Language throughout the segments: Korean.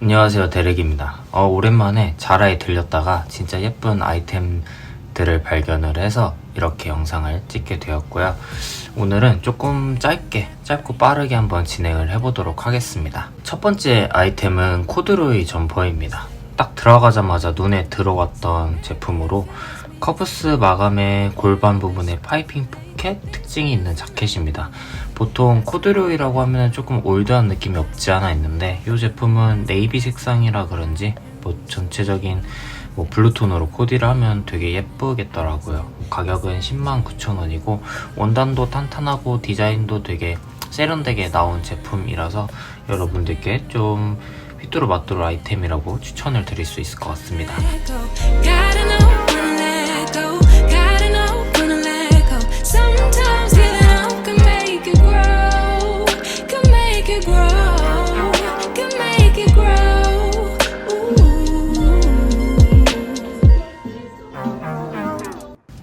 안녕하세요 데렉입니다. 어, 오랜만에 자라에 들렸다가 진짜 예쁜 아이템들을 발견을 해서 이렇게 영상을 찍게 되었고요. 오늘은 조금 짧게 짧고 빠르게 한번 진행을 해보도록 하겠습니다. 첫 번째 아이템은 코드로이 점퍼입니다 딱 들어가자마자 눈에 들어왔던 제품으로 커브스 마감의 골반 부분에 파이핑 포켓 특징이 있는 자켓입니다. 보통 코드로이라고 하면 조금 올드한 느낌이 없지 않아 있는데 이 제품은 네이비 색상이라 그런지 뭐 전체적인 뭐 블루톤으로 코디를 하면 되게 예쁘겠더라고요. 가격은 10만 9천 원이고 원단도 탄탄하고 디자인도 되게 세련되게 나온 제품이라서 여러분들께 좀 휘뚜루마뚜루 아이템이라고 추천을 드릴 수 있을 것 같습니다.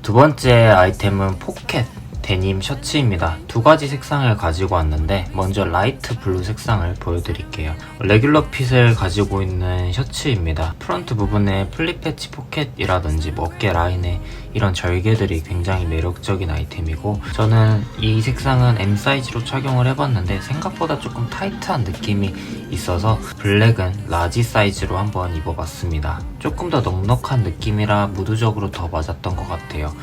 두 번째 아이템은 포켓 데님 셔츠입니다. 두 가지 색상을 가지고 왔는데 먼저 라이트 블루 색상을 보여드릴게요. 레귤러 핏을 가지고 있는 셔츠입니다. 프런트 부분에 플립 패치 포켓이라든지 뭐 어깨 라인에 이런 절개들이 굉장히 매력적인 아이템이고 저는 이 색상은 M 사이즈로 착용을 해봤는데 생각보다 조금 타이트한 느낌이 있어서 블랙은 라지 사이즈로 한번 입어봤습니다. 조금 더 넉넉한 느낌이라 무드적으로 더 맞았던 것 같아요.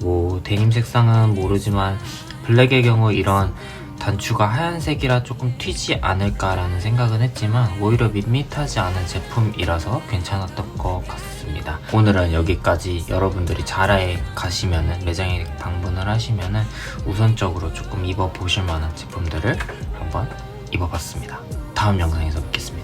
뭐 데님 색상은 모르 지만 블랙의 경우 이런 단추가 하얀색이라 조금 튀지 않을까라는 생각은 했지만 오히려 밋밋하지 않은 제품이라서 괜찮았던 것 같습니다. 오늘은 여기까지 여러분들이 자라에 가시면은 매장에 방문을 하시면은 우선적으로 조금 입어보실 만한 제품들을 한번 입어봤습니다. 다음 영상에서 뵙겠습니다.